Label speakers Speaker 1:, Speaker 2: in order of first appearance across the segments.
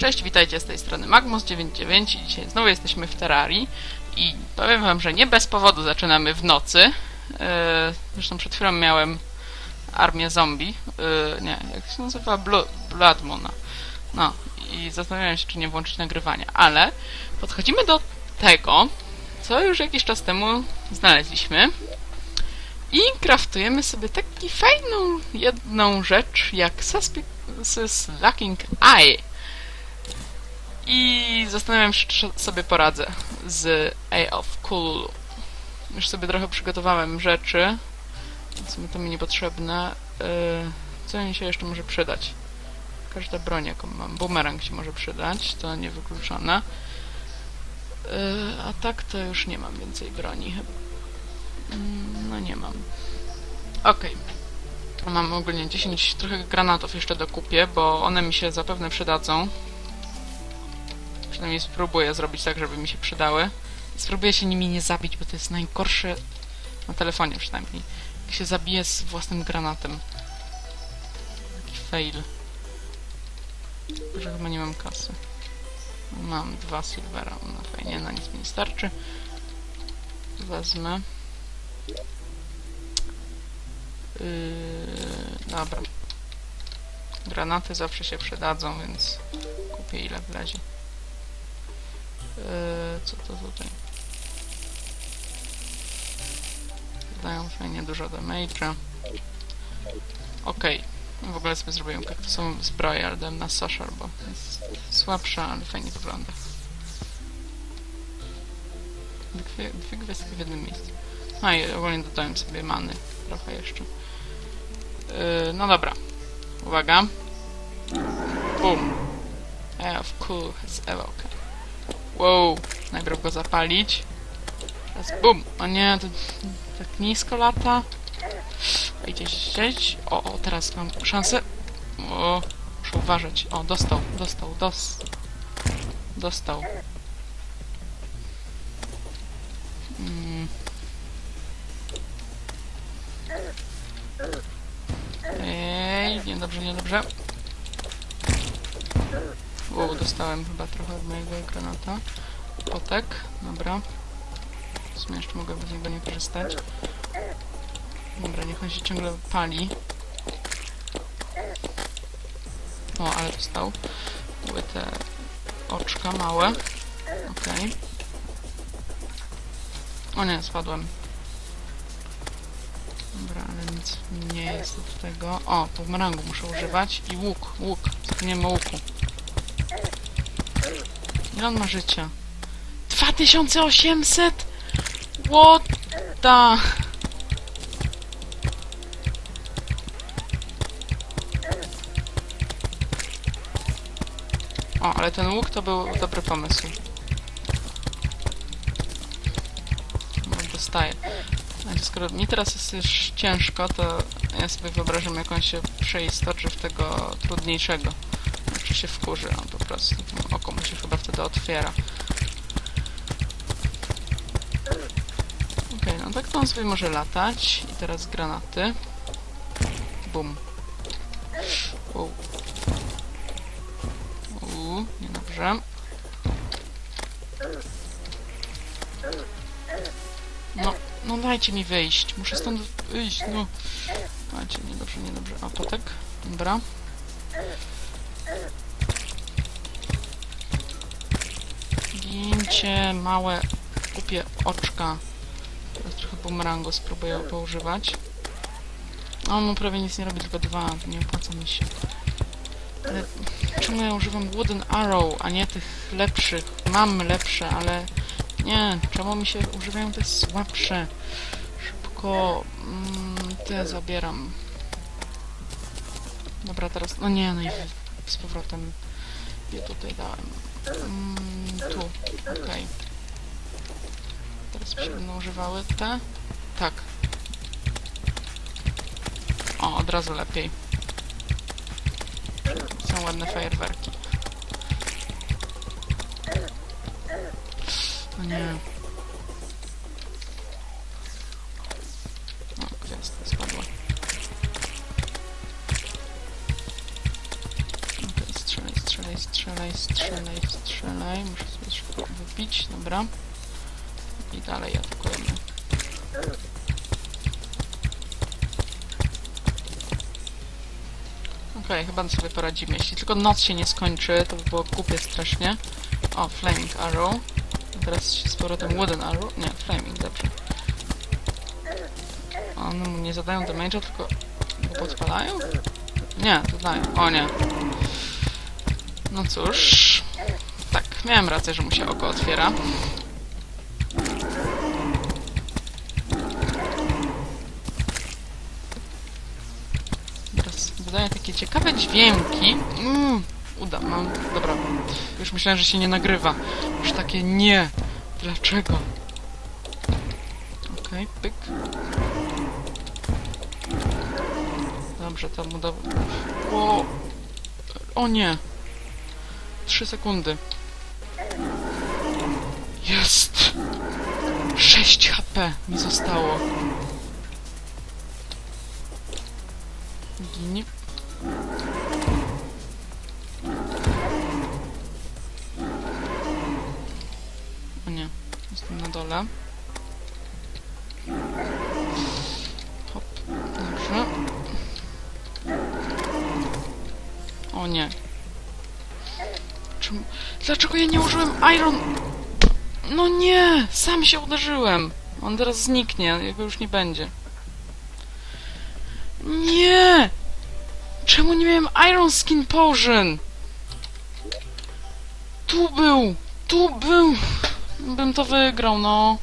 Speaker 1: Cześć, witajcie z tej strony Magmus99 i dzisiaj znowu jesteśmy w Terrarii i powiem wam, że nie bez powodu zaczynamy w nocy. Yy, zresztą przed chwilą miałem armię zombie, yy, nie, jak się nazywa? Blu-. No i zastanawiałem się, czy nie włączyć nagrywania, ale podchodzimy do tego, co już jakiś czas temu znaleźliśmy i kraftujemy sobie taki fajną jedną rzecz jak Suspicious Lacking Eye. I zastanawiam się, czy sobie poradzę z A of Kululu. Już sobie trochę przygotowałem rzeczy, w sumie to mi niepotrzebne. Yy, co mi się jeszcze może przydać? Każda broń, jaką mam. Bumerang się może przydać, to niewykluczone. Yy, a tak to już nie mam więcej broni chyba. Mm, No nie mam. Okej. Mam ogólnie 10 trochę granatów jeszcze do kupię, bo one mi się zapewne przydadzą. Przynajmniej spróbuję zrobić tak, żeby mi się przydały. Spróbuję się nimi nie zabić, bo to jest najgorsze na telefonie przynajmniej. Jak się zabije z własnym granatem. Taki fail. Że chyba nie mam kasy. Mam dwa silvera, no fajnie, na nic mi nie starczy. Wezmę. Yy, dobra. Granaty zawsze się przydadzą, więc kupię ile wlezie. Yy, co to tutaj? Dają fajnie dużo damage'a. Okej. W ogóle sobie zrobiłem kaktusową zbroję, ale dałem na social, bo jest słabsza, ale fajnie wygląda. Dwie, dwie gwiazdki w jednym miejscu. A i ogólnie dodałem sobie many trochę jeszcze. Yy, no dobra. Uwaga. Boom. Air of cool has awoken. Wow. Najpierw go zapalić. Teraz bum. O nie, to tak nisko lata. Idzie siedzieć. O, o, teraz mam szansę. O, muszę uważać. O, dostał, dostał, dos. Dostał. Mm. Ej, niedobrze, niedobrze. Wow, dostałem chyba trochę od mojego granata. Potek, dobra. W sumie jeszcze mogę z niego nie korzystać. Dobra, niech on się ciągle pali. O, ale dostał. Były te oczka małe. Okej. O nie, spadłem. Dobra, ale nic nie jest do tego. O, bumerangu muszę używać. I łuk, łuk. Zapomniałem o łuku. Ile on ma życia? 2800? What the... O, ale ten łuk to był dobry pomysł. No, dostaję. Znaczy, skoro mi teraz jest już ciężko, to ja sobie wyobrażam, jak on się przeistoczy w tego trudniejszego. Znaczy się wkurzy on po prostu. Oko mu się chyba wtedy otwiera. Okej, no tak to on sobie może latać. I teraz granaty. Bum. Wow. Uuu, niedobrze. No, no dajcie mi wyjść. Muszę stąd wyjść, no. Dajcie, niedobrze, niedobrze. A, potek? Dobra. Gincie, małe, głupie oczka. Teraz trochę bumerangu spróbuję poużywać. A on mu prawie nic nie robi, tylko dwa. Nie opłaca mi się. Ale czemu ja używam Wooden Arrow, a nie tych lepszych? Mam lepsze, ale nie. Czemu mi się używają te słabsze? Szybko mm, te zabieram. Dobra, teraz... No nie, no i z powrotem je tutaj dałem. Mm, tu, okej. Teraz mi się będą używały te. Tak. O, od razu lepiej. Są ładne fajerwerki. O nie. Strzelaj, strzelaj. Muszę sobie szybko wypić, dobra. I dalej atakujemy. Okej, chyba sobie poradzimy. Jeśli tylko noc się nie skończy, to by było głupie strasznie. O, Flaming Arrow. Teraz się z powrotem Wooden Arrow. Nie, Flaming, dobrze. One mu nie zadają damage'a, tylko go podpalają? Nie, dodają. O nie. No cóż. Tak, miałem rację, że mu się oko otwiera. Teraz wydaje takie ciekawe dźwięki. Mm, uda, mam. Dobra. Już myślałem, że się nie nagrywa. Już takie nie. Dlaczego? Okej, pyk. Dobrze, to mu do... O, o nie. Trzy sekundy. Jest! 6 HP mi zostało. Ginie. O nie, jestem na dole. Hop, dobrze. O nie. Dlaczego ja nie użyłem Iron... No nie! Sam się uderzyłem! On teraz zniknie, jego już nie będzie. Nie! Czemu nie miałem Iron Skin Potion? Tu był! Tu był! Bym to wygrał, no.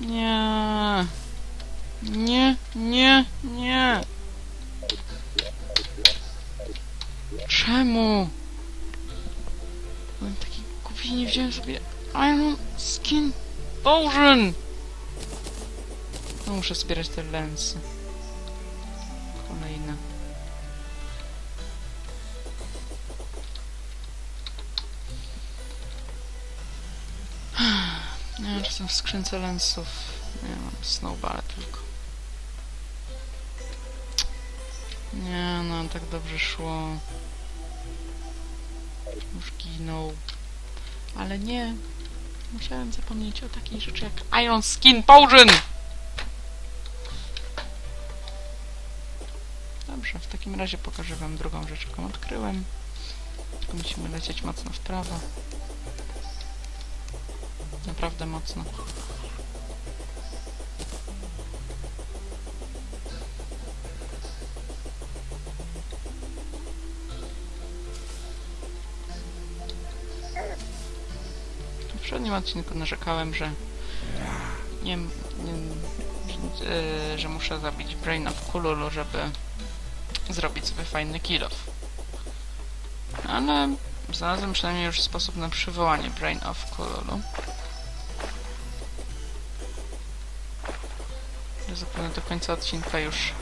Speaker 1: Nie. Nie, nie, nie. Czemu? Nie wziąłem sobie Iron Skin Potion! No muszę zbierać te lensy. Kolejne. Nie wiem, czy są w skrzynce lensów. Nie mam snowballa tylko. Nie no, tak dobrze szło. Już ginął. Ale nie. Musiałem zapomnieć o takiej rzeczy jak Iron Skin Potion! Dobrze, w takim razie pokażę wam drugą rzecz, jaką odkryłem. Tylko musimy lecieć mocno w prawo. Naprawdę mocno. Poprzednim odcinku narzekałem, że nie, nie że, e, że muszę zabić Brain of Kululu, żeby zrobić sobie fajny kill off. Ale znalazłem przynajmniej już sposób na przywołanie Brain of Kululu. Zapewne do końca odcinka już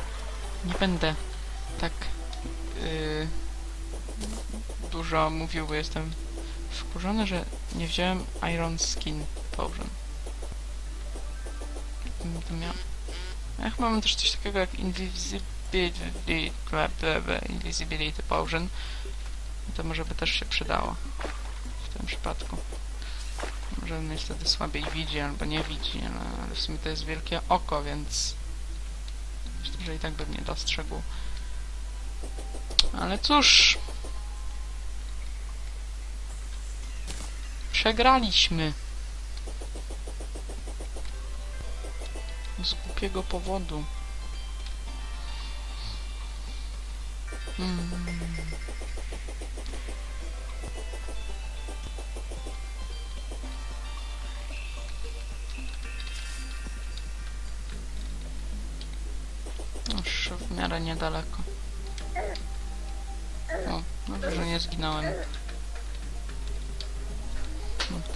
Speaker 1: nie będę tak yy, dużo mówił, bo jestem wkurzony, że nie wziąłem Iron Skin Potion. Miał. Ja chyba mam też coś takiego jak Invisibility, bla, Potion. To może by też się przydało w tym przypadku. Może mnie wtedy słabiej widzi albo nie widzi, ale, ale w sumie to jest wielkie oko, więc myślę, że i tak bym nie dostrzegł. Ale cóż, Przegraliśmy. Z głupiego powodu. Hmm. Już w miarę niedaleko. O, dobrze, że nie zginąłem.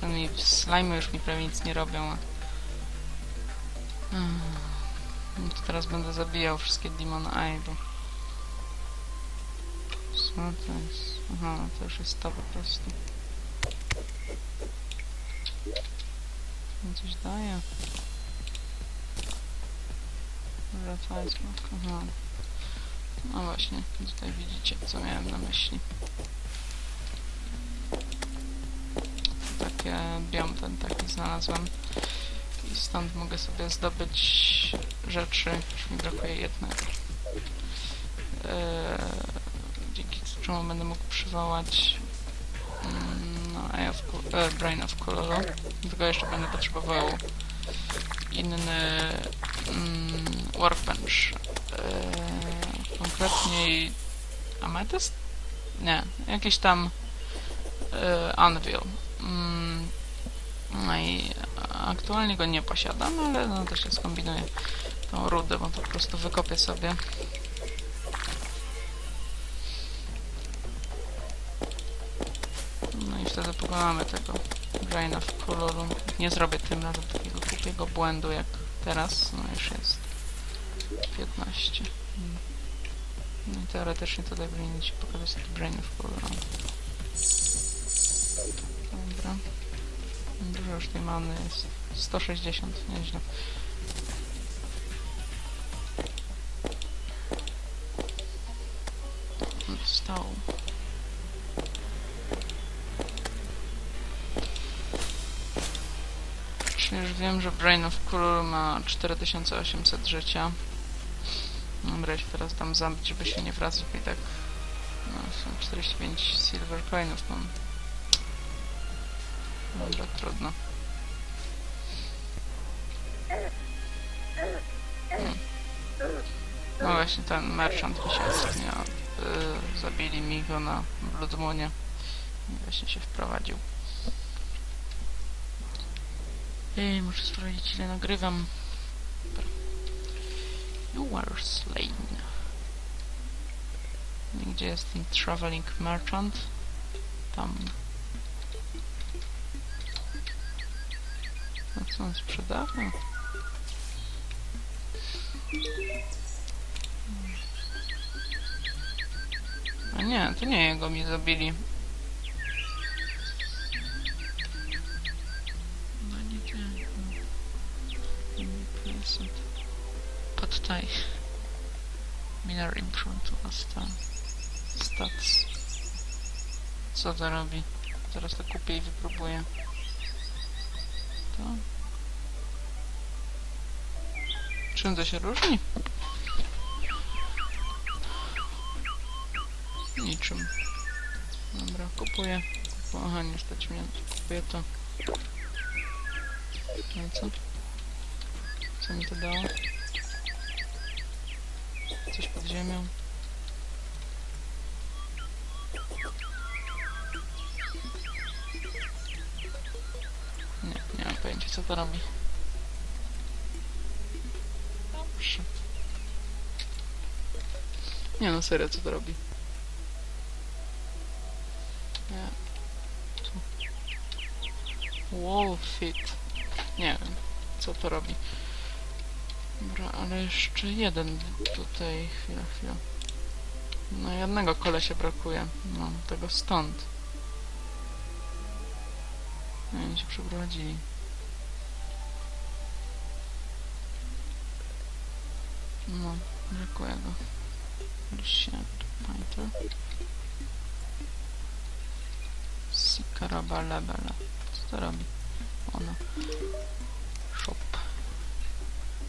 Speaker 1: Ten mi slime już mi prawie nic nie robią. a-. No to teraz będę zabijał wszystkie Demon bo... Co to jest? Aha, to już jest to po prostu. Coś daje. Wracaj smok, aha. No właśnie, tutaj widzicie co miałem na myśli. Biom ten taki znalazłem. I stąd mogę sobie zdobyć rzeczy. Już mi brakuje jednego. Eee, dzięki czemu będę mógł przywołać mm, no, of, e, Brain of Koloro. Tylko jeszcze będę potrzebował inny mm, workbench. Eee, konkretniej ametyst? Nie, jakiś tam e, anvil. Mm, no i aktualnie go nie posiadam, ale no to się skombinuję tą rudę, bo po prostu wykopię sobie. No i wtedy pokonamy tego Draina w koloru. Nie zrobię tym razem takiego głupiego błędu jak teraz. No już jest 15. Mm. No i teoretycznie tutaj powinien ci pokazać taki Brain of Color. Dobra. Dużo już tej many jest. 160, nieźle. Stał. Czyli już wiem, że Brain of Color ma 4800 życia. Dobra, się teraz tam zabić, żeby się nie wracać, i tak no, są 45 silver coinów mam. Dobra, trudno. Hmm. No właśnie, ten merchant mi się ostatnio y, zabili mi go na Bloodmoonie. Właśnie się wprowadził. Ej, muszę sprawdzić ile nagrywam. You are slain. Gdzie jest ten traveling merchant? Tam. No co on sprzedawał? A nie, to nie jego mi zabili. No nie wiem. Thai. Minar Imprint to Asta. Stats. Co to robi? Zaraz to kupię i wypróbuję. To? Czym się różni? Niczym. Dobra, kupuję. Kupu- Aha, nie stać mnie. Kupuję to. No co? Co mi to dało? Coś pod ziemią. Nie, nie mam pojęcia co to robi. Dobrze. Nie no, serio, co to robi? Nie. Tu. Wall fit. Nie wiem, co to robi. Dobra, ale jeszcze jeden tutaj. Chwila, chwila. No jednego kolesia brakuje. No, tego stąd. No i oni się przeprowadzili. No, brakuje go. Lucian Painter. Sikarabalabala. Co to robi? Ona. Shop.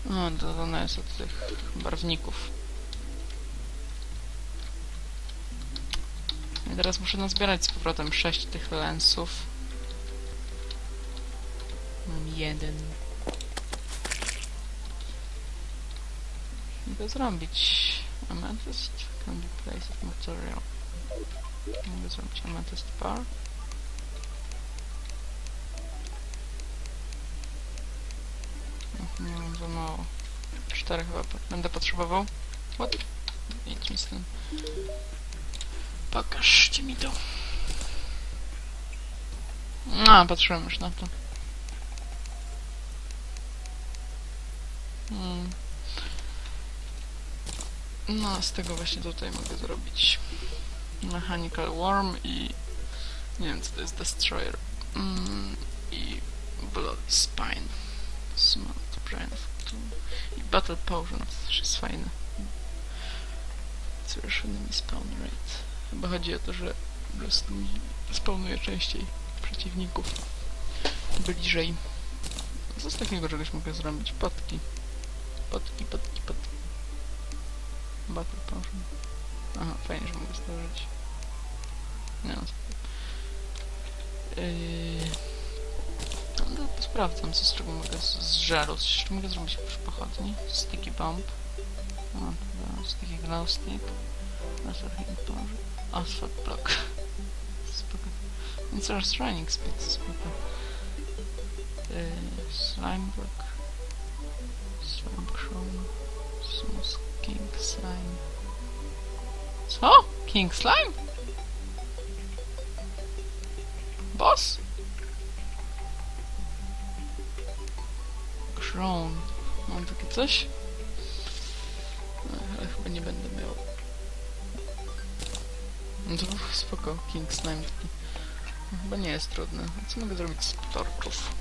Speaker 1: No, to ona jest od tych barwników. I teraz muszę nazbierać z powrotem 6 tych lensów. Mam jeden. Mogę zrobić amethyst. Can be placed material. Mogę zrobić amethyst bar. No, nie mam za mało. Cztery chyba będę potrzebował. What? Idź mi z tym. Pokażcie mi to. A, patrzyłem już na to. Hmm. No, z tego właśnie tutaj mogę zrobić Mechanical Worm i nie wiem co to jest Destroyer mm, i Blood Spine Smart Brain i Battle Potion to też jest fajne Zwiesz enemy spawn rate chyba chodzi o to, że po prostu spawnuje częściej przeciwników bliżej. Co z takiego czegoś mogę zrobić? Potki. Potki, potki, potki. Battle potion. Aha, fajnie, że mogę stworzyć. Nie no. Yy... No, sprawdzam, co z czego mogę z, z żelu. Jeszcze mogę zrobić przy pochodni. Sticky bomb. O, dobra, sticky glow stick. Laser heat power. Asphalt block. Spoko. Insert training speed, spoko. Yy, slime block. Slime chrome. Smooth king slime. Co? King slime? Boss? Crown. Mam takie coś? No, ale chyba nie będę miał. No to spoko, King Slime taki. No, chyba nie jest trudne. Co mogę zrobić z torczów?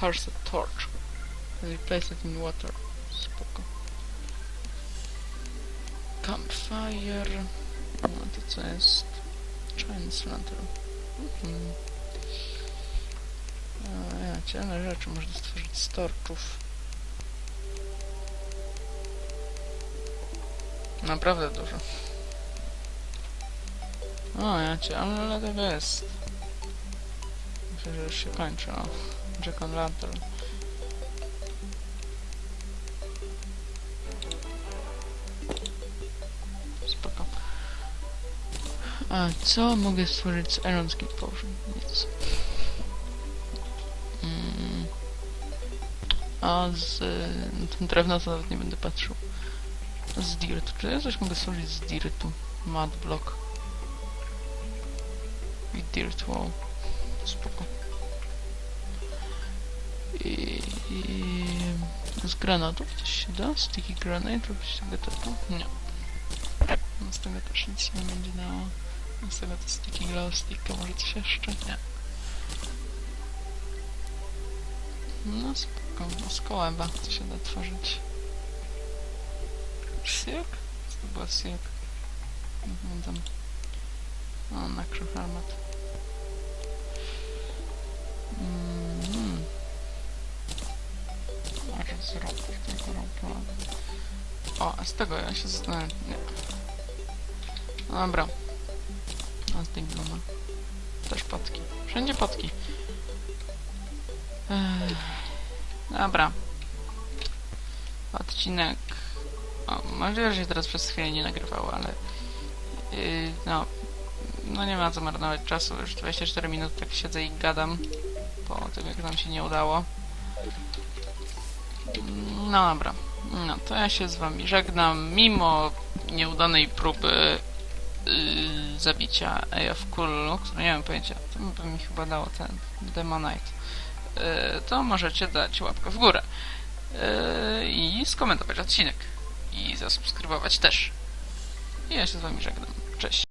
Speaker 1: Cursed Torch. Replace it in water. Spoko. Campfire. No to co jest? Chinese Lantern. Mhm. A, ja, rzeczy można stworzyć z torczów. Naprawdę dużo. O, ja cię, ale tego jest. Myślę, że już się kończy, o. Jack on Lantern. A co mogę stworzyć z Iron Skin Potion? Nic. Mm. A z y, drewna to nawet nie będę patrzył. Z dirtu. Czy ja coś mogę stworzyć z dirtu? Mud block. I dirt wall. Spoko. I, i z granatów coś się da? Sticky granate? Robić tego typu? Nie. No z tego też nic nie będzie dało. Tego to sticky glow stick, może coś jeszcze? Nie. No spoko, no z kołęba się da tworzyć. Silk? To była silk? Nie pamiętam. O, na krzyżarmat. Mm. Może zrobić tego robiła. O, a z tego ja się zastanawiam. Nie. Dobra. A z tej bluma. Też potki. Wszędzie potki. Ech. Dobra. Odcinek. O, możliwe, że się teraz przez chwilę nie nagrywało, ale. Yy, no. No nie ma co marnować czasu. Już 24 minuty tak siedzę i gadam. Po tym, jak nam się nie udało. No dobra. No to ja się z wami żegnam. Mimo nieudanej próby yy, zabicia Eja w Kullu, który nie mam pojęcia, to by mi chyba dało ten Demonite, yy, to możecie dać łapkę w górę yy, i skomentować odcinek i zasubskrybować też. I ja się z wami żegnam. Cześć.